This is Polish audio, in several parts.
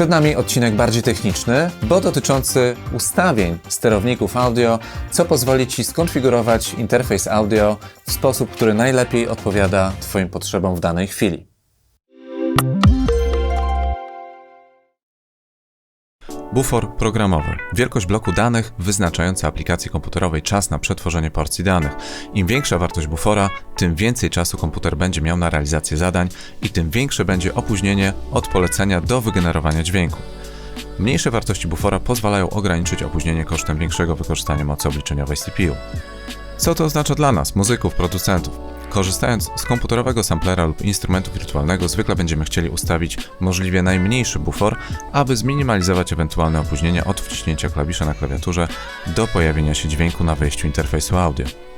Przed nami odcinek bardziej techniczny, bo dotyczący ustawień sterowników audio, co pozwoli Ci skonfigurować interfejs audio w sposób, który najlepiej odpowiada Twoim potrzebom w danej chwili. Bufor programowy. Wielkość bloku danych wyznaczająca aplikacji komputerowej czas na przetworzenie porcji danych. Im większa wartość bufora, tym więcej czasu komputer będzie miał na realizację zadań i tym większe będzie opóźnienie od polecenia do wygenerowania dźwięku. Mniejsze wartości bufora pozwalają ograniczyć opóźnienie kosztem większego wykorzystania mocy obliczeniowej CPU. Co to oznacza dla nas, muzyków, producentów? Korzystając z komputerowego samplera lub instrumentu wirtualnego, zwykle będziemy chcieli ustawić możliwie najmniejszy bufor, aby zminimalizować ewentualne opóźnienia od wciśnięcia klawisza na klawiaturze do pojawienia się dźwięku na wyjściu interfejsu audio.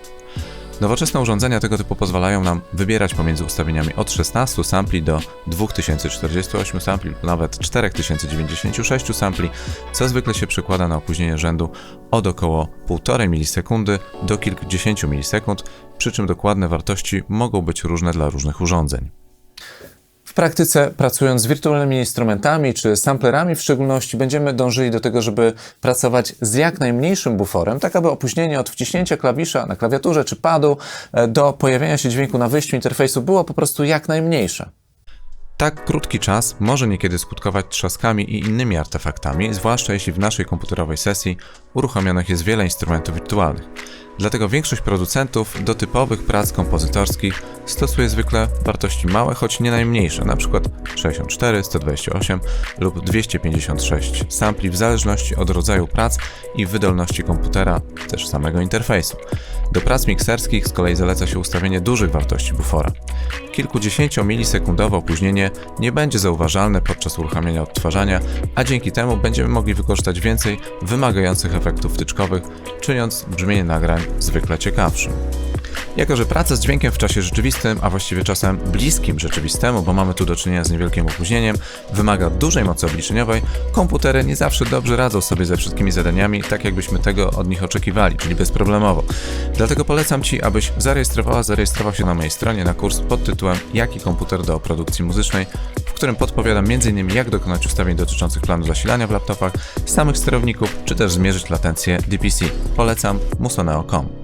Nowoczesne urządzenia tego typu pozwalają nam wybierać pomiędzy ustawieniami od 16 sampli do 2048 sampli, nawet 4096 sampli, co zwykle się przekłada na opóźnienie rzędu od około 1,5 milisekundy do kilkudziesięciu milisekund, przy czym dokładne wartości mogą być różne dla różnych urządzeń. W praktyce, pracując z wirtualnymi instrumentami czy samplerami w szczególności, będziemy dążyli do tego, żeby pracować z jak najmniejszym buforem, tak aby opóźnienie od wciśnięcia klawisza na klawiaturze czy padu e, do pojawienia się dźwięku na wyjściu interfejsu było po prostu jak najmniejsze. Tak krótki czas może niekiedy skutkować trzaskami i innymi artefaktami, zwłaszcza jeśli w naszej komputerowej sesji uruchomionych jest wiele instrumentów wirtualnych. Dlatego większość producentów do typowych prac kompozytorskich stosuje zwykle wartości małe, choć nie najmniejsze, np. 64, 128 lub 256 sampli w zależności od rodzaju prac i wydolności komputera, też samego interfejsu. Do prac mikserskich z kolei zaleca się ustawienie dużych wartości bufora. Kilkudziesięciomilisekundowe opóźnienie nie będzie zauważalne podczas uruchamiania odtwarzania, a dzięki temu będziemy mogli wykorzystać więcej wymagających efektów wtyczkowych, czyniąc brzmienie nagrań zwykle ciekawszym. Jako, że praca z dźwiękiem w czasie rzeczywistym, a właściwie czasem bliskim rzeczywistemu, bo mamy tu do czynienia z niewielkim opóźnieniem, wymaga dużej mocy obliczeniowej, komputery nie zawsze dobrze radzą sobie ze wszystkimi zadaniami, tak jakbyśmy tego od nich oczekiwali, czyli bezproblemowo. Dlatego polecam Ci, abyś zarejestrowała, zarejestrował się na mojej stronie na kurs pod tytułem Jaki komputer do produkcji muzycznej, w którym podpowiadam m.in. jak dokonać ustawień dotyczących planu zasilania w laptopach, samych sterowników, czy też zmierzyć latencję DPC. Polecam musoneo.com.